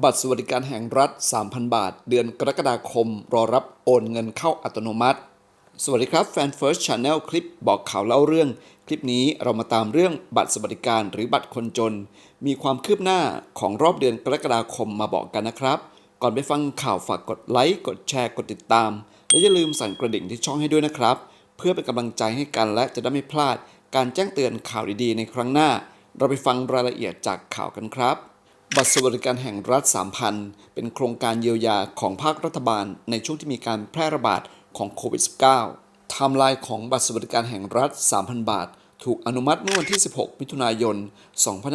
บัตรสวัสดิการแห่งรัฐ 3,000 บาท เดือนกรกฎาคม รอรับโอนเงินเข้าอัตโนมัติ สวัสดีครับแฟน First Channel คลิปบอกข่าวเล่าเรื่อง คลิปนี้เรามาตามเรื่องบัตรสวัสดิการหรือบัตรคนจน มีความคืบหน้าของรอบเดือนกรกฎาคมมาบอกกันนะครับ ก่อนไปฟังข่าวฝากกดไลค์ กดแชร์ กดติดตาม และอย่าลืมสั่นกระดิ่งที่ช่องให้ด้วยนะครับ เพื่อเป็นกำลังใจให้กันและจะได้ไม่พลาด การแจ้งเตือนข่าวดีๆ ในครั้งหน้า เราไปฟังรายละเอียดจากข่าวกันครับ บัตรสวัสดิการแห่งรัฐ 3,000 เป็นโครงการเยียวยาของภาครัฐบาล ในช่วงที่มีการแพร่ระบาดของโควิด -19 ไทม์ไลน์ของบัตรสวัสดิการแห่งรัฐ 3,000 บาท ถูกอนุมัติเมื่อวันที่ 16 มิถุนายน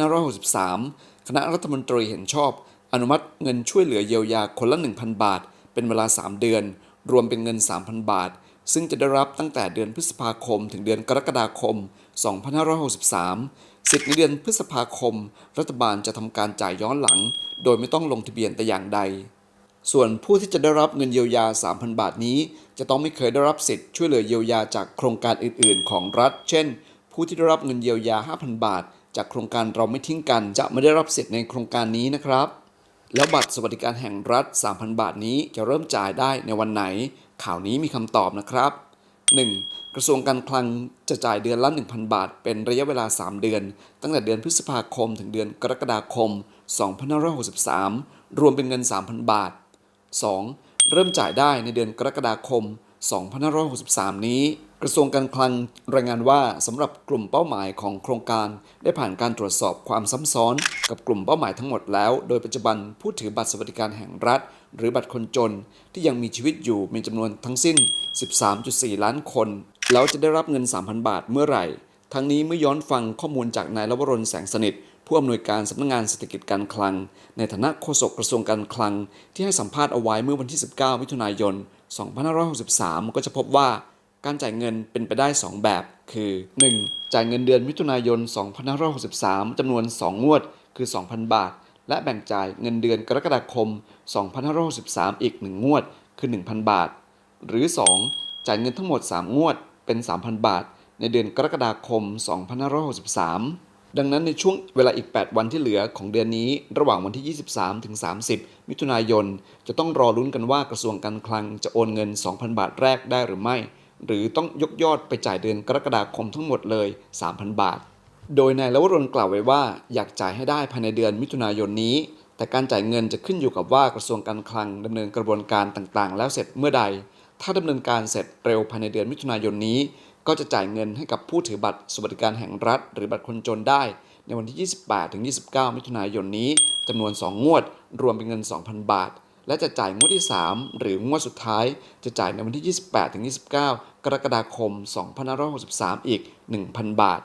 2563 คณะรัฐมนตรีเห็นชอบ อนุมัติเงินช่วยเหลือเยียวยาคนละ 1,000 บาท เป็นเวลา 3 เดือน รวมเป็นเงิน 3,000 บาท ซึ่งจะได้รับตั้งแต่เดือนพฤษภาคมถึงเดือนกรกฎาคม 2563 สิทธิ์ในเดือนพฤษภาคม รัฐบาลจะทำการจ่ายย้อนหลัง โดยไม่ต้องลงทะเบียนแต่อย่างใด ส่วนผู้ที่จะได้รับเงินเยียวยา 3,000 บาทนี้ จะต้องไม่เคยได้รับสิทธิ์ช่วยเหลือเยียวยาจากโครงการอื่น ๆ ของรัฐ เช่น ผู้ที่ได้รับเงินเยียวยา 5,000 บาท จากโครงการเราไม่ทิ้งกัน จะไม่ได้รับสิทธิ์ในโครงการนี้นะครับ แล้วบัตรสวัสดิการแห่งรัฐ 3,000 บาทนี้จะเริ่มจ่ายได้ในวันไหน ข่าวนี้มีคำตอบนะครับ 1. กระทรวงการคลังจะจ่ายเดือนละ 1,000 บาท เป็นระยะเวลา 3 เดือน ตั้งแต่เดือนพฤษภาคมถึงเดือนกรกฎาคม 2563 รวมเป็นเงิน 3,000 บาท 2. เริ่มจ่ายได้ในเดือนกรกฎาคม 2563 นี้ กระทรวงการคลังรายงานว่าสำหรับกลุ่มเป้าหมายของโครงการ ได้ผ่านการตรวจสอบความซ้ำซ้อนกับกลุ่มเป้าหมายทั้งหมดแล้ว โดยปัจจุบันผู้ถือบัตรสวัสดิการแห่งรัฐ หรือบัตรคนจนที่ยังมีชีวิตอยู่มีจำนวนทั้งสิ้น 13.4 ล้านคน แล้วจะได้รับเงิน 3,000 บาทเมื่อไหร่ ทั้งนี้เมื่อย้อนฟังข้อมูลจากนายลวรนแสงสนิท ผู้อำนวยการสำนักงานเศรษฐกิจการคลัง ในฐานะโฆษกกระทรวงการคลัง ที่ให้สัมภาษณ์เอาไว้เมื่อวันที่ 19 มิถุนายน 2563 ก็จะพบว่าการจ่ายเงินเป็นไปได้ 2 แบบ คือ 1. จ่ายเงินเดือนมิถุนายน 2563 จำนวน 2 งวด คือ 2,000 บาท และแบ่งจ่ายเงินเดือนกรกฎาคม 2563 อีก 1 งวด คือ 1,000 บาท หรือ 2. จ่ายเงินทั้งหมด 3 งวด เป็น 3,000 บาท ในเดือนกรกฎาคม 2563 ดังนั้นในช่วงเวลาอีก 8 วันที่เหลือของเดือนนี้ ระหว่างวันที่ 23 ถึง 30 มิถุนายน จะต้องรอลุ้นกันว่ากระทรวงการคลังจะโอนเงิน 2,000 บาทแรกได้หรือไม่ หรือต้องยกยอดไปจ่ายเดือนกรกฎาคมทั้งหมดเลย 3,000 บาท โดยนายลวรนกล่าวไว้ว่าอยากจ่ายให้ได้ภายในเดือนมิถุนายนนี้แต่การจ่ายเงินจะขึ้นอยู่กับว่ากระทรวงการคลังดำเนินกระบวนการต่างๆ แล้วเสร็จเมื่อใด ถ้าดำเนินการเสร็จเร็วภายในเดือนมิถุนายนนี้ ก็จะจ่ายเงินให้กับผู้ถือบัตรสวัสดิการแห่งรัฐ หรือบัตรคนจนได้ ในวันที่ 28 ถึง 29 มิถุนายนนี้จำนวน 2 งวด รวมเป็นเงิน 2,000 บาท และจะจ่ายงวดที่ 3 หรืองวดสุดท้าย จะจ่ายในวันที่ 28 ถึง 29 กรกฎาคม 2563 อีก 1,000 บาท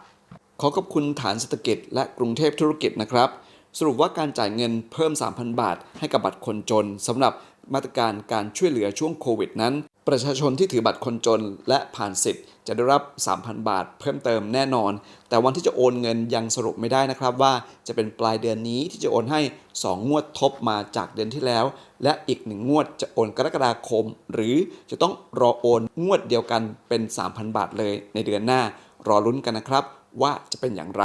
ขอขอบคุณฐานเศรษฐกิจและกรุงเทพธุรกิจนะครับสรุปว่าการจ่ายเงินเพิ่ม 3,000 บาท ให้กับบัตรคนจนสำหรับมาตรการการช่วยเหลือช่วงโควิดนั้น ประชาชนที่ถือบัตรคนจนและผ่านสิทธิ์จะได้รับ 3,000 บาทเพิ่มเติมแน่นอน แต่วันที่จะโอนเงินยังสรุปไม่ได้นะครับว่าจะเป็นปลายเดือนนี้ที่จะโอนให้ 2 งวดทบมาจากเดือนที่แล้ว และอีก 1 งวดจะโอนกรกฎาคม หรือจะต้องรอโอนงวดเดียวกันเป็น 3,000 บาทเลยในเดือนหน้า รอลุ้นกันนะครับว่าจะเป็นอย่างไร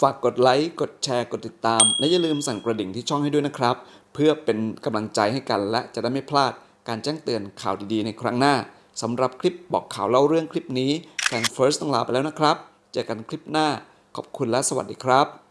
ฝากกดไลค์ กดแชร์ กดติดตาม และอย่าลืมสั่นกระดิ่งที่ช่องให้ด้วยนะครับ เพื่อเป็นกำลังใจให้กันและจะได้ไม่พลาด การแจ้งเตือนข่าวดีๆ ในครั้งหน้าสำหรับคลิปบอกข่าวเล่าเรื่องคลิปนี้แฟนเฟิร์สต้องลาไปแล้วนะครับ เจอกันคลิปหน้า ขอบคุณและสวัสดีครับ